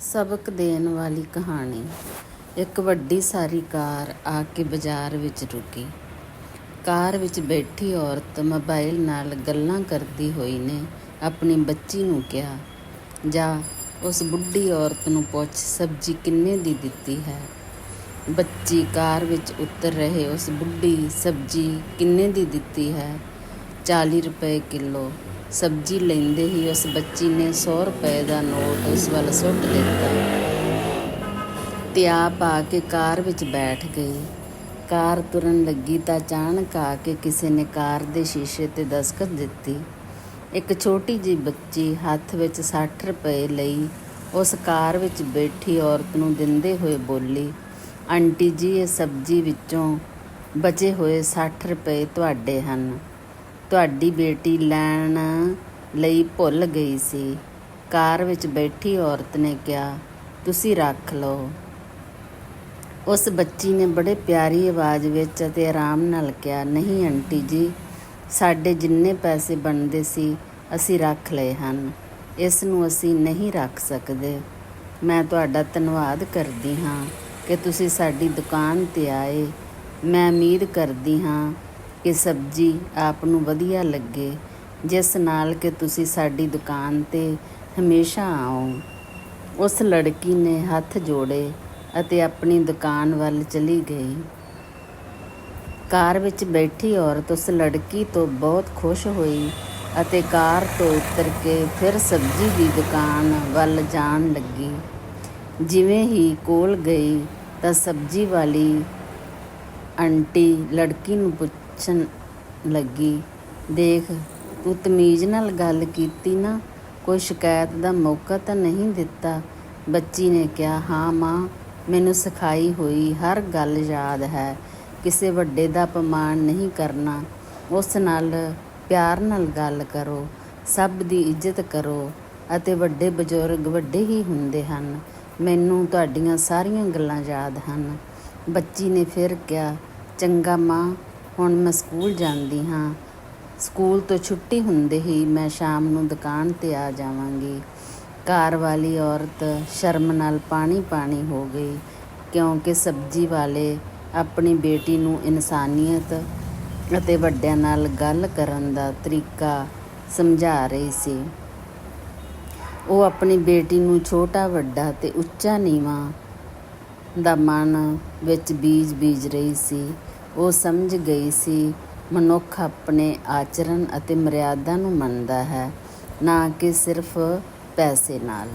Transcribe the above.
ਸਬਕ ਦੇਣ ਵਾਲੀ ਕਹਾਣੀ। ਇੱਕ ਵੱਡੀ ਸਾਰੀ ਕਾਰ ਆ ਕੇ ਬਾਜ਼ਾਰ ਵਿੱਚ ਰੁਕੀ। ਕਾਰ ਵਿੱਚ ਬੈਠੀ ਔਰਤ ਮੋਬਾਈਲ ਨਾਲ ਗੱਲਾਂ ਕਰਦੀ ਹੋਈ ਨੇ ਆਪਣੀ ਬੱਚੀ ਨੂੰ ਕਿਹਾ, ਜਾ, ਉਸ ਬੁੱਢੀ ਔਰਤ ਨੂੰ ਪੁੱਛ, ਸਬਜ਼ੀ ਕਿੰਨੇ ਦੀ ਦਿੱਤੀ ਹੈ? ਬੱਚੀ ਕਾਰ ਵਿੱਚ ਉਤਰ ਰਹੇ, ਉਸ ਬੁੱਢੀ ਸਬਜ਼ੀ ਕਿੰਨੇ ਦੀ ਦਿੱਤੀ ਹੈ? 40 ਰੁਪਏ ਕਿਲੋ ਸਬਜ਼ੀ ਲੈਂਦੇ ਹੀ ਉਸ ਬੱਚੀ ਨੇ 100 ਰੁਪਏ ਦਾ ਨੋਟ ਉਸ ਵੱਲ ਸੁੱਟ ਦਿੱਤਾ ਤੇ ਆਪ ਆ ਕੇ ਕਾਰ ਵਿੱਚ ਬੈਠ ਗਈ। ਕਾਰ ਤੁਰਨ ਲੱਗੀ ਤਾਂ ਅਚਾਨਕ ਆ ਕੇ ਕਿਸੇ ਨੇ ਕਾਰ ਦੇ ਸ਼ੀਸ਼ੇ ਤੇ ਦਸਤਕ ਦਿੱਤੀ। ਇੱਕ ਛੋਟੀ ਜਿਹੀ ਬੱਚੀ ਹੱਥ ਵਿੱਚ 60 ਰੁਪਏ ਲਈ ਉਸ ਕਾਰ ਵਿੱਚ ਬੈਠੀ ਔਰਤ ਨੂੰ ਦਿੰਦੇ ਹੋਏ ਬੋਲੀ, ਆਂਟੀ ਜੀ, ਇਹ ਸਬਜ਼ੀ ਵਿੱਚੋਂ ਬਚੇ ਹੋਏ 60 ਰੁਪਏ ਤੁਹਾਡੇ ਹਨ। ਤੁਹਾਡੀ ਬੇਟੀ ਲੈਣ ਲਈ ਭੁੱਲ ਗਈ ਸੀ। ਕਾਰ ਵਿੱਚ ਬੈਠੀ ਔਰਤ ਨੇ ਕਿਹਾ, ਤੁਸੀਂ ਰੱਖ ਲਓ। ਉਸ ਬੱਚੀ ਨੇ ਬੜੇ ਪਿਆਰੀ ਆਵਾਜ਼ ਵਿੱਚ ਅਤੇ ਆਰਾਮ ਨਾਲ ਕਿਹਾ, ਨਹੀਂ ਆਂਟੀ ਜੀ, ਸਾਡੇ ਜਿੰਨੇ ਪੈਸੇ ਬਣਦੇ ਸੀ, ਅਸੀਂ ਰੱਖ ਲਏ ਹਨ। ਇਸ ਨੂੰ ਅਸੀਂ ਨਹੀਂ ਰੱਖ ਸਕਦੇ। ਮੈਂ ਤੁਹਾਡਾ ਧੰਨਵਾਦ ਕਰਦੀ ਹਾਂ ਕਿ ਤੁਸੀਂ ਸਾਡੀ ਦੁਕਾਨ ਤੇ ਆਏ। ਮੈਂ ਉਮੀਦ ਕਰਦੀ ਹਾਂ ਕਿ ਸਬਜ਼ੀ ਆਪ ਨੂੰ ਵਧੀਆ ਲੱਗੇ, ਜਿਸ ਨਾਲ ਕਿ ਤੁਸੀਂ ਸਾਡੀ ਦੁਕਾਨ ਤੇ ਹਮੇਸ਼ਾ ਆਓ। ਉਸ ਲੜਕੀ ਨੇ ਹੱਥ ਜੋੜੇ ਅਤੇ ਆਪਣੀ ਦੁਕਾਨ ਵੱਲ ਚਲੀ ਗਈ। ਕਾਰ ਵਿੱਚ ਬੈਠੀ ਔਰਤ ਉਸ ਲੜਕੀ ਤੋਂ ਬਹੁਤ ਖੁਸ਼ ਹੋਈ ਅਤੇ ਕਾਰ ਤੋਂ ਉਤਰ ਕੇ ਫਿਰ ਸਬਜ਼ੀ ਦੀ ਦੁਕਾਨ ਵੱਲ ਜਾਣ ਲੱਗੀ। ਜਿਵੇਂ ਹੀ ਕੋਲ ਗਈ ਤਾਂ ਸਬਜ਼ੀ ਵਾਲੀ ਆਂਟੀ ਲੜਕੀ ਨੂੰ ਪੁੱਛਣ ਲੱਗੀ। ਦੇਖ, ਤੂੰ ਤਮੀਜ਼ ਨਾਲ ਗੱਲ ਕੀਤੀ ਨਾ, ਕੋਈ ਸ਼ਿਕਾਇਤ ਦਾ ਮੌਕਾ ਤਾਂ ਨਹੀਂ ਦਿੱਤਾ। ਬੱਚੀ ਨੇ ਕਿਹਾ, ਹਾਂ ਮਾਂ, ਮੈਨੂੰ ਸਿਖਾਈ ਹੋਈ ਹਰ ਗੱਲ ਯਾਦ ਹੈ। ਕਿਸੇ ਵੱਡੇ ਦਾ ਅਪਮਾਨ ਨਹੀਂ ਕਰਨਾ। ਉਸ ਨਾਲ ਪਿਆਰ ਨਾਲ ਗੱਲ ਕਰੋ। ਸਭ ਦੀ ਇੱਜ਼ਤ ਕਰੋ। ਅਤੇ ਵੱਡੇ ਬਜ਼ੁਰਗ ਵੱਡੇ ਹੀ ਹੁੰਦੇ ਹਨ। ਮੈਨੂੰ ਤੁਹਾਡੀਆਂ ਸਾਰੀਆਂ ਗੱਲਾਂ ਯਾਦ ਹਨ। ਬੱਚੀ ਨੇ ਫਿਰ ਕਿਹਾ, ਚੰਗਾ ਮਾਂ ਹੁਣ ਮੈਂ ਸਕੂਲ ਜਾਂਦੀ ਹਾਂ। ਸਕੂਲ ਤੋਂ ਛੁੱਟੀ ਹੁੰਦੇ ਹੀ ਮੈਂ ਸ਼ਾਮ ਨੂੰ ਦੁਕਾਨ ਤੇ ਆ ਜਾਵਾਂਗੀ। ਘਰ ਵਾਲੀ ਔਰਤ ਸ਼ਰਮ ਨਾਲ ਪਾਣੀ ਪਾਣੀ ਹੋ ਗਈ, ਕਿਉਂਕਿ ਸਬਜ਼ੀ ਵਾਲੇ ਆਪਣੀ ਬੇਟੀ ਨੂੰ ਇਨਸਾਨੀਅਤ ਅਤੇ ਵੱਡਿਆਂ ਨਾਲ ਗੱਲ ਕਰਨ ਦਾ ਤਰੀਕਾ ਸਮਝਾ ਰਹੀ ਸੀ। ਉਹ ਆਪਣੀ ਬੇਟੀ ਨੂੰ ਛੋਟਾ, ਵੱਡਾ ਤੇ ਉੱਚਾ ਨੀਵਾਂ ਦਾ ਮਨ ਵਿੱਚ ਬੀਜ ਬੀਜ ਰਹੀ ਸੀ। ਉਹ ਸਮਝ ਗਈ ਸੀ, ਮਨੁੱਖ ਆਪਣੇ ਆਚਰਣ ਅਤੇ ਮਰਿਆਦਾ ਨੂੰ ਮੰਨਦਾ ਹੈ, ਨਾ ਕਿ ਸਿਰਫ ਪੈਸੇ ਨਾਲ।